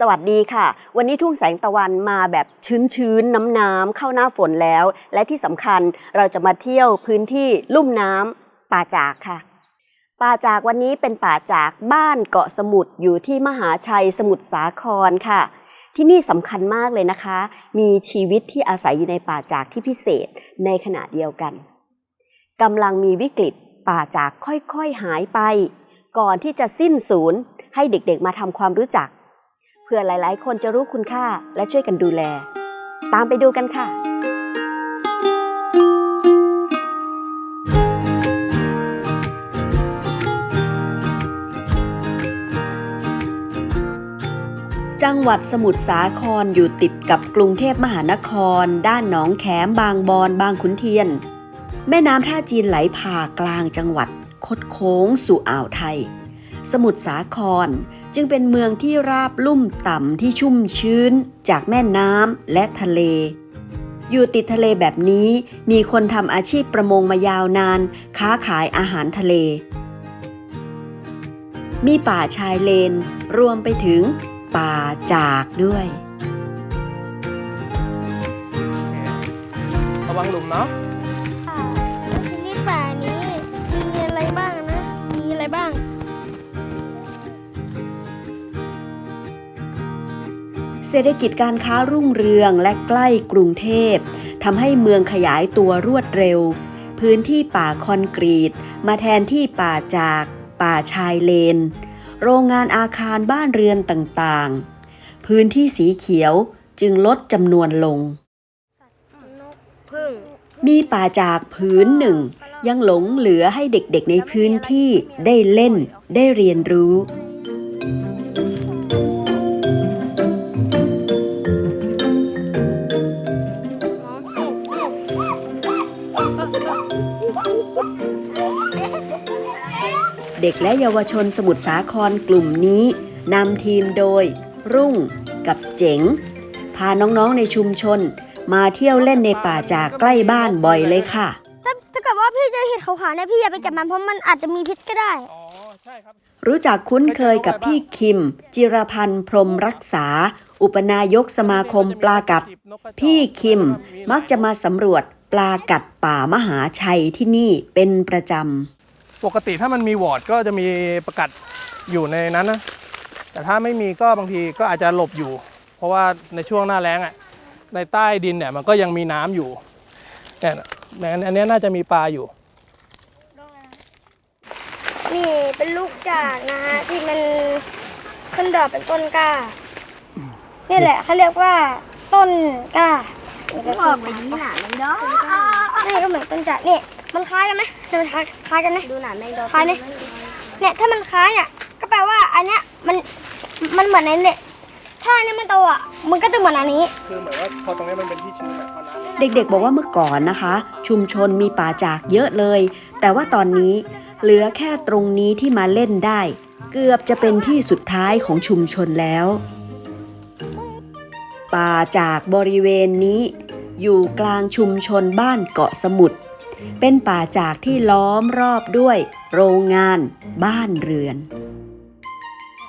สวัสดีค่ะ วันนี้ทุ่งแสงตะวันมาแบบชื้นๆน้ำน้ำๆ เข้าหน้าฝนแล้ว และที่สำคัญเราจะมาเที่ยวพื้นที่ลุ่มน้ำป่าจากค่ะ ป่าจากวันนี้เป็นป่าจากบ้านเกาะสมุทรอยู่ที่มหาชัยสมุทรสาครค่ะ ที่นี่สำคัญมากเลยนะคะ มีชีวิตที่อาศัยอยู่ในป่าจากที่พิเศษในขณะเดียวกันกำลังมีวิกฤตป่าจากค่อยๆหายไป ก่อนที่จะสิ้นสูญให้เด็กๆมาทำความรู้จัก เพื่อหลาย ๆ คนจะรู้คุณค่าและช่วยกันดูแล ตามไปดูกันค่ะ จังหวัดสมุทรสาครอยู่ติดกับกรุงเทพมหานคร ด้านหนองแขมบางบอน บางขุนเทียน แม่น้ำท่าจีนไหลผ่ากลางจังหวัดคดโค้งสู่อ่าวไทย สมุทรสาคร จึงเป็นเมืองที่ราบลุ่มต่ำที่ชุ่มชื้น จากแม่น้ำและทะเล อยู่ติดทะเลแบบนี้มีคนทำอาชีพประมงมายาวนาน ค้าขายอาหารทะเล มีป่าชายเลน รวมไปถึงป่าจากด้วย ระวังหลุมเนาะ เศรษฐกิจการค้ารุ่งเรืองและใกล้กรุงเทพทำให้เมืองขยายตัวรวดเร็ว พื้นที่ป่าคอนกรีต มาแทนที่ป่าจาก ป่าชายเลน โรงงานอาคารบ้านเรือนต่างๆ พื้นที่สีเขียวจึงลดจำนวนลง มีป่าจากผืนหนึ่ง ยังหลงเหลือให้เด็กๆในพื้นที่ได้เล่นได้เรียนรู้ ด็กและเยาวชนสมุทรสาครกลุ่มนี้นำทีมโดย รุ่งกับเจ๋ง พาน้องๆในชุมชน มาเที่ยวเล่นในป่าจากใกล้บ้านบ่อยเลยค่ะ ถ้าถ้าเกิดว่าพี่เจอเห็ดขาวๆเนี่ยพี่อย่าไปจับมันเพราะมันอาจจะมีพิษก็ได้ อ๋อ ใช่ครับ รู้จักคุ้นเคยกับพี่คิม จิรพันธ์พรหมรักษา อุปนายกสมาคมปลากัด พี่คิมมักจะมาสำรวจปลากัดป่ามหาชัยที่นี่เป็นประจ ปกติถ้ามันมีวอร์ดก็จะมีประกัดอยู่ในนั้นนะ แต่ถ้าไม่มีก็บางทีก็อาจจะหลบอยู่ เพราะว่าในช่วงหน้าแล้งอะในใต้ดินเนี่ยมันก็ยังมีน้ำอยู่เนี่ยนะอันเนี้ยน่าจะมีปลาอยู่ นี่เป็นลูกจากนะฮะที่มันขึ้นดอกเป็นต้นกล้า นี่แหละเขาเรียกว่าต้นกล้าออกไปนี่หนาแมงดอนี่ก็เหมือนต้นจากนี่ มันคล้ายกันไหมมันคล้ายคล้ายกันไหม ดูหนาแมงดอคล้ายไหม เนี่ยถ้ามันคล้ายเนี่ยก็แปลว่าอันเนี้ยมันมันเหมือนในเนี่ยถ้าอันเนี้ยมันโตอะมันก็จะเหมือนอันนี้ คือเหมือนว่าพอตรงนี้มันเป็นที่ชื้นแบบพอน้ำำเด็กๆ บอกว่าเมื่อก่อนนะคะ ชุมชนมีป่าจากเยอะเลย แต่ว่าตอนนี้เหลือแค่ตรงนี้ที่มาเล่นได้ เกือบจะเป็นที่สุดท้ายของชุมชนแล้ว ป่าจากบริเวณนี้ อยู่กลางชุมชนบ้านเกาะสมุทร เป็นป่าจากที่ล้อมรอบด้วยโรงงานบ้านเรือน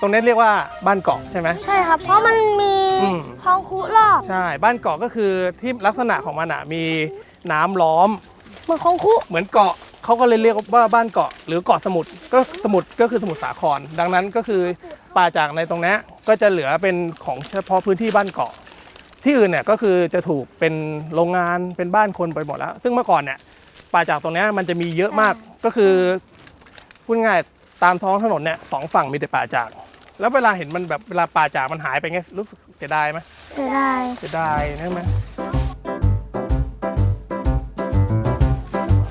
ตรงนี้เรียกว่าบ้านเกาะใช่ไหม ใช่ครับ เพราะมันมีอืม คลองคุรอบ ใช่ บ้านเกาะก็คือที่ลักษณะของมันอะมีน้ำล้อม เหมือนคลองคุเหมือนเกาะเขาก็เลยเรียกว่าบ้านเกาะ หรือเกาะสมุทรก็สมุทรก็คือสมุทรสาคร ดังนั้นก็คือป่าจากในตรงนี้ก็จะเหลือเป็นของเฉพาะพื้นที่บ้านเกาะ ที่อื่นเนี่ยก็คือจะถูกเป็นโรงงานเป็นบ้านคนไปหมดแล้ว ซึ่งเมื่อก่อนเนี่ย ป่าจากตรงเนี้ยมันจะมีเยอะมากก็คือพูดง่ายๆตามท้องถนนเนี่ยสองฝั่งมีแต่ป่าจาก แล้วเวลาเห็นมันแบบเวลาป่าจากมันหายไปไงรู้สึกเสียดายไหมเสียดายเสียดายใช่ไหม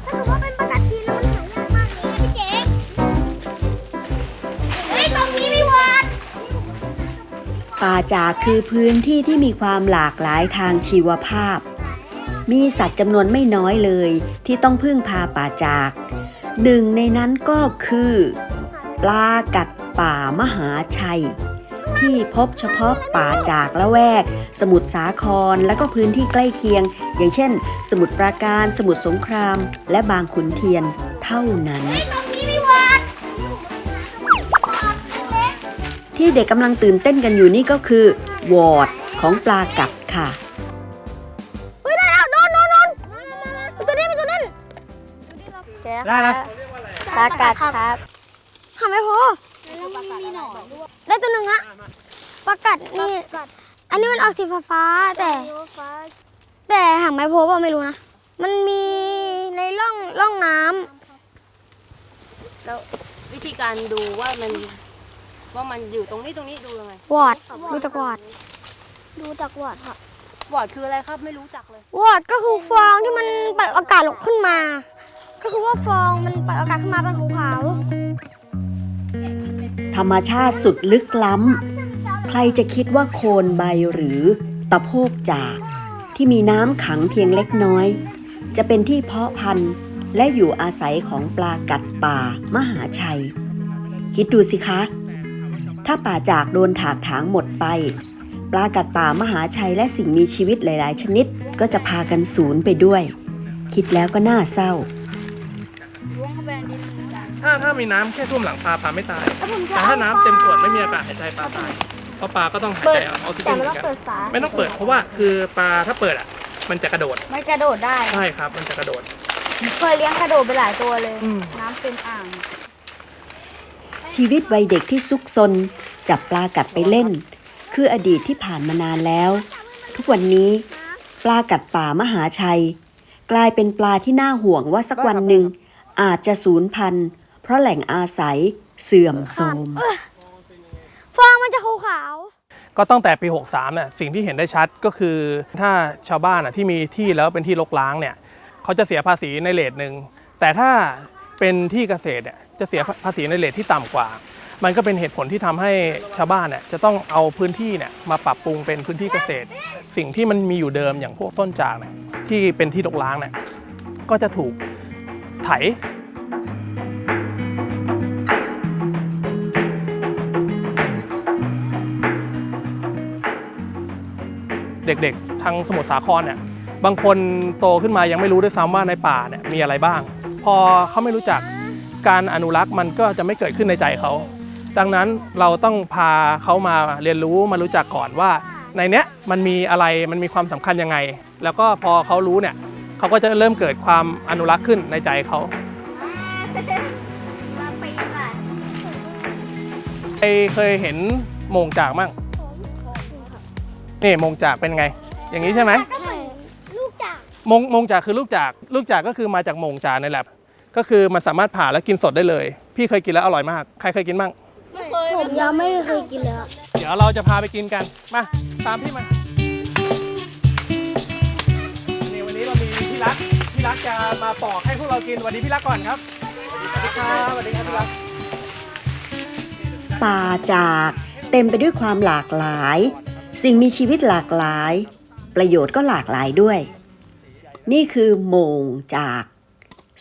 ถ้าเกิดว่าเป็นประกาศทีแล้วมันหายากมากเลยพี่เจ๊เฮ้ยตรงนี้มีวัดป่าจากคือพื้นที่ที่มีความหลากหลายทางชีวภาพ มีสัตว์จำนวนไม่น้อยเลย ที่ต้องพึ่งพาป่าจาก หนึ่งในนั้นก็คือ ปลากัดป่ามหาชัย ที่พบเฉพาะป่าจากละแวก สมุทรสาครและก็พื้นที่ใกล้เคียง อย่างเช่น สมุทรปราการ สมุทรสงคราม และบางขุนเทียนเท่านั้นตรงนี้มีวัดที่เด็กกำลังตื่นเต้นกันอยู่นี่ก็คือวอร์ดของปลากัดค่ะ ได้นะ ปลากัดครับหาไม่พอได้ตัวหนึ่งอะปลากัดนี่ อันนี้มันออกสีฟ้าๆแต่ แต่หางไม้โพว่าไม่รู้นะ มันมีในร่องร่องน้ำแล้ววิธีการดูว่ามันว่ามันอยู่ตรงนี้ตรงนี้ดูยังไงวอดดูจากวอดดูจากวอดค่ะบอร์ดคืออะไรครับไม่รู้จักเลยวอดก็คือฟองที่มันปล่อยอากาศลงขึ้นมา ก็คือว่าฟองมันปล่อยอากาศขึ้นมาเป็นขาวธรรมชาติสุดลึกล้ำ ใครจะคิดว่าโคนใบหรือตะโพกจาก ที่มีน้ำขังเพียงเล็กน้อย จะเป็นที่เพาะพันธุ์และอยู่อาศัยของปลากัดป่ามหาชัย คิดดูสิคะ ถ้าป่าจากโดนถากถางหมดไป ปลากัดป่ามหาชัยและสิ่งมีชีวิตหลาย ๆ ชนิดก็จะพากันสูญไปด้วย คิดแล้วก็น่าเศร้า ถ้าถ้ามีน้ำแค่ท่วมหลังปลาปลาไม่ตายแต่ถ้าน้ำเต็มขวดไม่มีอากาศหายใจปลาตายเพราะปลาก็ต้องหายใจเอาออกซิๆเจแต่นเหมันมืต้ออนงกันเปิดฝาไม่ต้องเปิดเพราะว่าคือปลาถ้าเปิดอะ มันจะกระโดดไม่กระโดดได้ ใช่ครับ มันจะกระโดด เคยเลี้ยงกระโดดไปหลายตัวเลย อืม น้ำเต็มอ่าง ชีวิตวัยเด็กที่ซุกซนจับปลากัดไปเล่น คืออดีตที่ผ่านมานานแล้ว ทุกวันนี้ ปลากัดป่ามหาชัย กลายเป็นปลาที่น่าห่วงว่าสักวันหนึ่งอาจจะสูญพันธุ์ เพราะแหล่งอาศัยเสื่อมโทรมฟองมันจะขาวก็ตั้งแต่ปี 63เนี่ยสิ่งที่เห็นได้ชัดก็คือ ถ้าชาวบ้านอะที่มีที่แล้วเป็นที่รกร้างเนี่ยเขาจะเสียภาษีในเลทหนึ่งแต่ถ้าเป็นที่เกษตรเนี่ยจะเสียภาษีในเลทที่ต่ำกว่า มันก็เป็นเหตุผลที่ทำให้ชาวบ้านเนี่ยจะต้องเอาพื้นที่เนี่ยมาปรับปรุงเป็นพื้นที่เกษตร สิ่งที่มันมีอยู่เดิมอย่างพวกต้นจากเนี่ยที่เป็นที่รกร้างเนี่ยก็จะถูกไถ เด็กๆ ทางสมุทรสาครเนี่ยบางคนโตขึ้นมายังไม่รู้ด้วยซ้ำว่าในป่าเนี่ยมีอะไรบ้าง พอเขาไม่รู้จักการอนุรักษ์มันก็จะไม่เกิดขึ้นในใจเขา ดังนั้นเราต้องพาเขามาเรียนรู้มารู้จักก่อนว่า ในเนี้ยมันมีอะไรมันมีความสำคัญยังไง แล้วก็พอเขารู้เนี่ยเขาก็จะเริ่มเกิดความอนุรักษ์ขึ้นในใจเขาๆมาปีนอะใครเคยเห็นโมงจากมั่ง นี่โมงจากเป็นไง อย่างนี้ใช่ไหมก็เหมือนลูกจากมงมงจากคือลูกจากลูกจากก็คือมาจากมงจากในแลบก็คือมันสามารถผ่าแล้วกินสดได้เลย พี่เคยกินแล้วอร่อยมาก ใครเคยกินบ้าง ผมยังไม่เคยกินเลยเดี๋ยวเราจะพาไปกินกัน มาตามพี่มานี่วันนี้เรามีพี่รักพี่รักจะมาปอกให้พวกเรากินสวัสดีพี่รักก่อนครับสวัสดีครับสวัสดีครับพี่รัก ป่าจากเต็มไปด้วยความหลากหลาย สิ่งมีชีวิตหลากหลาย ประโยชน์ก็หลากหลายด้วย นี่คือโมงจาก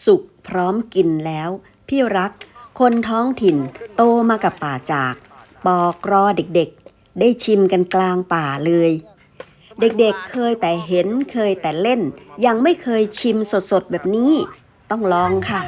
สุกพร้อมกินแล้ว พี่รัก คนท้องถิ่นโตมากับป่าจาก ปอกรอเด็กๆ ได้ชิมกันกลางป่าเลย เด็กๆเคยแต่เห็นเคยแต่เล่น ยังไม่เคยชิมสดๆแบบนี้ ต้องลองค่ะ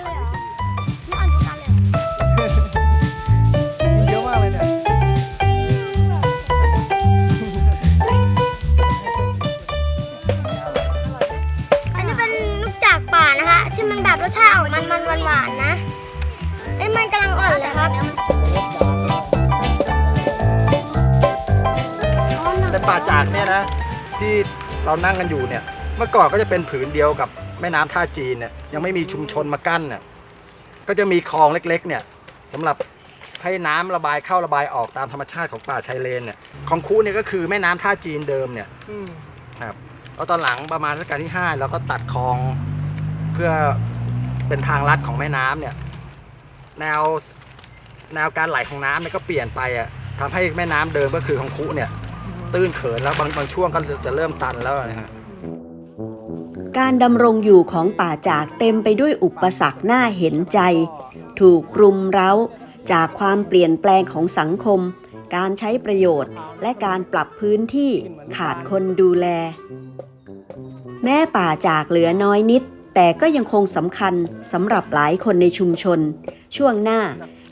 นั่งกันอยู่เนี่ย เมื่อก่อนก็จะเป็นผืนเดียวกับแม่น้ำท่าจีนเนี่ยยังไม่มีชุมชนมากั้นเนี่ยก็จะมีคลองเล็กๆเนี่ยสำหรับให้น้ำระบายเข้าระบายออกตามธรรมชาติของป่าชายเลนเนี่ยคลองคูเนี่ยก็คือแม่น้ำท่าจีนเดิมเนี่ยครับแล้วตอนหลังประมาณรัชกาลที่5เราก็ตัดคลองเพื่อเป็นทางลัดของแม่น้ำเนี่ย แนวแนวการไหลของน้ำเนี่ยก็เปลี่ยนไปอะทำให้แม่น้ำเดิมก็คือคลองคูเนี่ย ตื้นเขินแล้วบางบางช่วงก็จะเริ่มตันแล้วนะฮะการดำรงอยู่ของป่าจากเต็มไปด้วยอุปสรรคน่าเห็นใจ ถูกรุมเร้า จากความเปลี่ยนแปลงของสังคม การใช้ประโยชน์ และการปรับพื้นที่ขาดคนดูแล แม้ป่าจากเหลือน้อยนิด แต่ก็ยังคงสำคัญสำหรับหลายคนในชุมชน ช่วงหน้า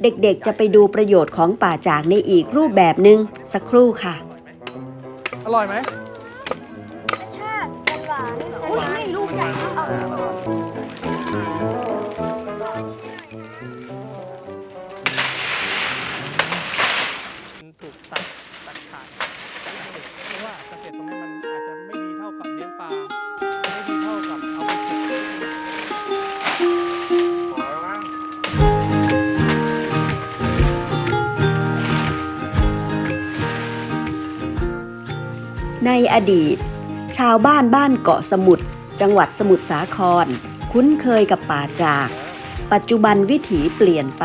เด็กๆจะไปดูประโยชน์ของป่าจากในอีกรูปแบบหนึ่งสักครู่ค่ะ อร่อยไหม อดีต ชาวบ้านบ้านเกาะสมุทรจังหวัดสมุทรสาคร คุ้นเคยกับป่าจาก ปัจจุบันวิถีเปลี่ยนไป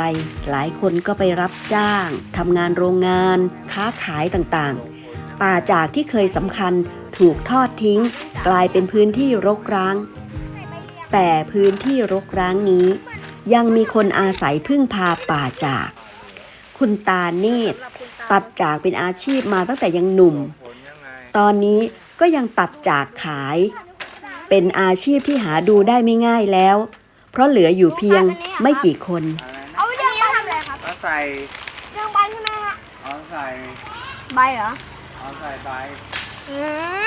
หลายคนก็ไปรับจ้างทำงานโรงงาน ค้าขายต่างๆ ป่าจากที่เคยสำคัญถูกทอดทิ้ง กลายเป็นพื้นที่รกร้าง แต่พื้นที่รกร้างนี้ ยังมีคนอาศัยพึ่งพาป่าจาก คุณตาเนตรตัดจากเป็นอาชีพมาตั้งแต่ยังหนุ่ม ตอนนี้ก็ยังตัดจากขาย เป็นอาชีพที่หาดูได้ไม่ง่ายแล้ว เพราะเหลืออยู่เพียงไม่กี่คน เอาไปเรื่องทำอะไรครับเอาใส่เรื่องใบใช่ไหมฮะเอาใส่ใบเหรอเอาใส่ใบอื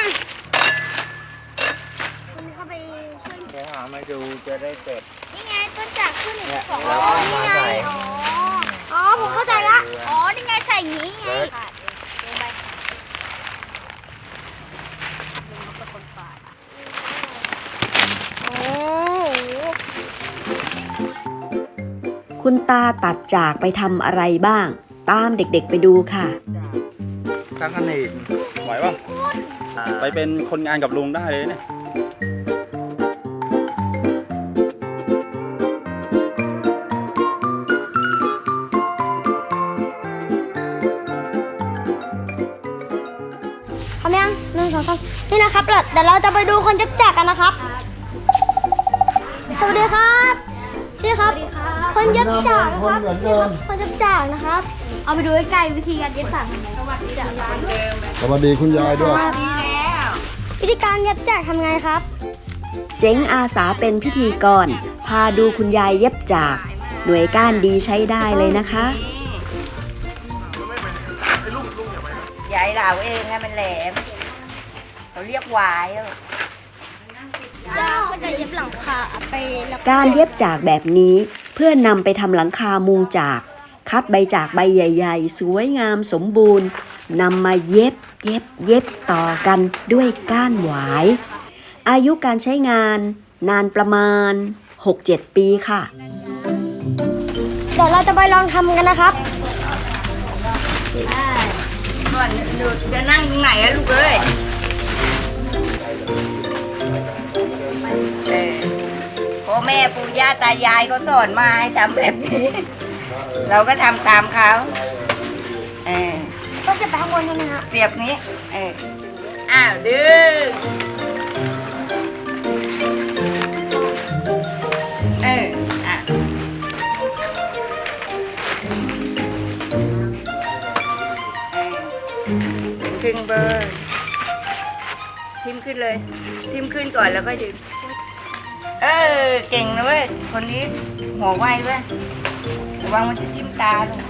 มคุณเข้าไปช่วยเดี๋ยวหามาดูจะได้เสร็จนี่ไงต้นจากขึ้นเนี่ยของแล้วอ๋อเอานี่มาไงใส่อ๋ออ๋อผมเข้าใจละอ๋อนี่ไงใส่อย่างนี้ ตาตัดจากไปทำอะไรบ้าง ตามเด็กๆไปดูค่ะ ตั้งกันอีกไหวป่ะไปเป็นคนงานกับลุงได้เลยเนี่ยพร้อมยังหนึ่งสองสามนี่นะครับเดี๋ยวเราจะไปดูคนจับจักกันนะครับ สวัสดีครับ นี่ครับ คนยับจากนะครับคนยับจากนะครับ เอาไปดูใกล้ๆวิธีการเย็บจากสวัสดีจ้ะสวัสดีคุณยายด้วย วิธีการเย็บจากทำไงครับ เจ๋งอาสาเป็นพิธีกร พาดูคุณยายเย็บจาก หน่วยก้านดีใช้ได้เลยนะคะ ยายเราเองไงมันแหลม เขาเรียกหวายอะย่าก็จะเย็บหลังคาไปแล้วการเย็บจากแบบนี้เพื่อนำไปทำหลังคามุงจาก คัดใบจากใบใหญ่ ๆ สวยงามสมบูรณ์นำมาเย็บเย็บเย็บต่อกันด้วยก้านหวาย อายุการใช้งานนานประมาณ 6-7 ปีค่ะ เดี๋ยวเราจะไปลองทำกันนะครับก่อนหนูจะนั่งตรงไหนอะลูกเอ้ย พ่อแม่ปู่ย่าตายายเขาสอนมาให้ทำแบบนี้ เราก็ทำตามเขาเออก็จะไปข้างบนใช่ไหมฮะเสียบนี้ เอออ้าวดึงเอออะครึ่งเบอร์ทิมขึ้นเลย ทิมขึ้นก่อนแล้วค่อยดึง เออ เก่งนะเว้ย คนนี้หัวไวเว้ยระวังมันจะจิ้มตาลูก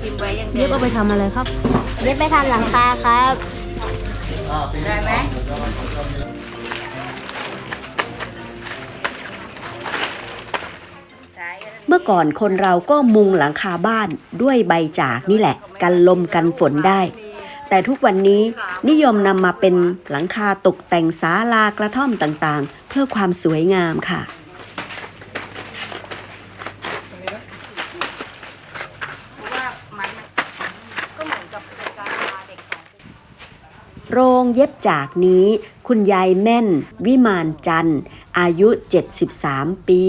ทิมไว้อยังเดียวเอาไปทำอะไรครับ เย็บไปทำหลังคาครับ ได้ไหมสายอะไรเมื่อก่อนคนเราก็มุงหลังคาบ้านด้วยใบจากนี่แหละ กันลมกันฝนได้ แต่ทุกวันนี้ นิยมนำมาเป็นหลังคาตกแต่งศาลากระท่อมต่างๆ เพื่อความสวยงามค่ะ โรงเย็บจากนี้ คุณยายแม่น วิมานจันทร์ อายุ 73 ปี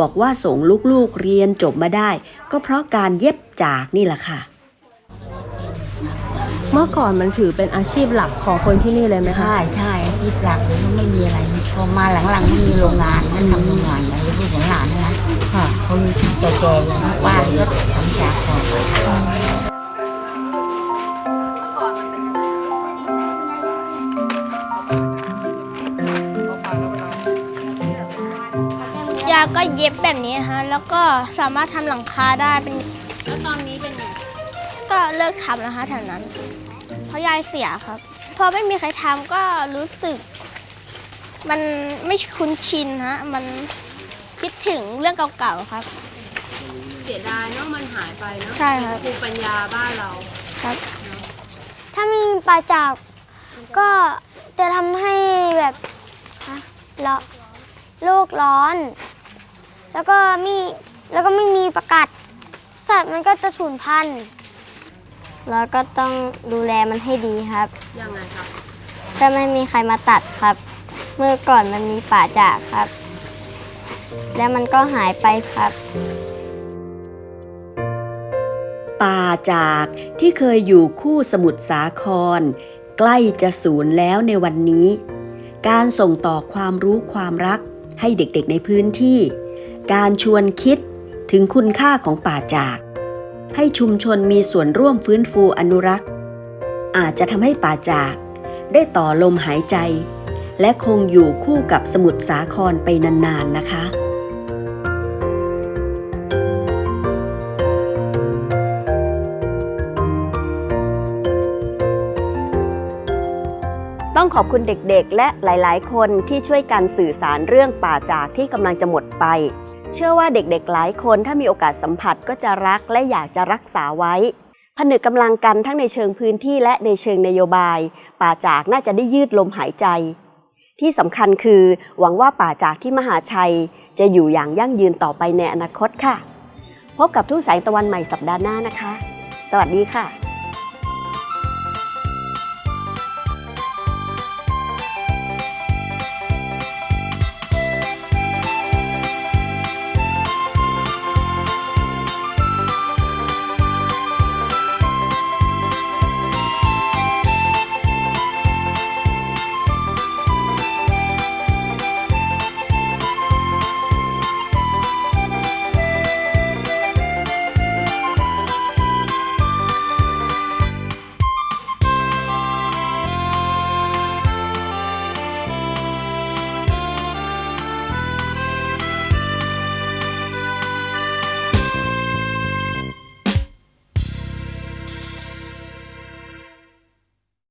บอกว่าส่งลูกๆเรียนจบมาได้ ก็เพราะการเย็บจากนี่แหละค่ะ เมื่อก่อนมันถือเป็นอาชีพหลักของคนที่นี่เลยไหมคะ ใช่ใช่อาชีพหลักเลยมันไม่มีอะไรพอมาหลังๆมันมีโรงงานมันทำโรงงานอะไรลูกของหลานนะค่ะคนแก่ๆอย่างป้าก็ทำจากก่อนย็บแบบนี้ฮะ แล้วก็สามารถทำหลังคาได้เป็นแล้วตอนนี้เป็นไงก็เลิกทำแล้วฮะแถวนั้นเพราะ ยายเสียครับ พอไม่มีใครทำก็รู้สึก มันไม่คุ้นชินฮะ มันคิดถึงเรื่องเก่าๆครับ เสียดายเนาะมันหายไปเนาะใช่ครับ ภูมิปัญญาบ้านเราครับ ถ้าไม่มีปลาจับก็จะทำให้แบบฮะละโลกร้อน แล้วก็มีแล้วก็ไม่มีประกัดสัตว์มันก็จะสูญพันธุ์ แล้วก็ต้องดูแลมันให้ดีครับ ยังไงครับ ถ้าไม่มีใครมาตัดครับ เมื่อก่อนมันมีป่าจากครับ แล้วมันก็หายไปครับ ป่าจากที่เคยอยู่คู่สมุทรสาคร ใกล้จะสูญแล้วในวันนี้ การส่งต่อความรู้ความรักให้เด็กๆในพื้นที่ การชวนคิดถึงคุณค่าของป่าจาก ให้ชุมชนมีส่วนร่วมฟื้นฟูอนุรักษ์ อาจจะทำให้ป่าจาก ได้ต่อลมหายใจ และคงอยู่คู่กับสมุทรสาครไปนานๆนะคะต้องขอบคุณเด็กๆ และหลายๆ คนที่ช่วยกันสื่อสารเรื่องป่าจากที่กำลังจะหมดไป เชื่อว่าเด็กๆหลายคนถ้ามีโอกาสสัมผัสก็จะรักและอยากจะรักษาไว้ ผนึกกำลังกันทั้งในเชิงพื้นที่และในเชิงนโยบาย ป่าจากน่าจะได้ยืดลมหายใจ ที่สำคัญคือหวังว่าป่าจากที่มหาชัย จะอยู่อย่างยั่งยืนต่อไปในอนาคตค่ะ พบกับทุ่งแสงตะวันใหม่สัปดาห์หน้านะคะ สวัสดีค่ะ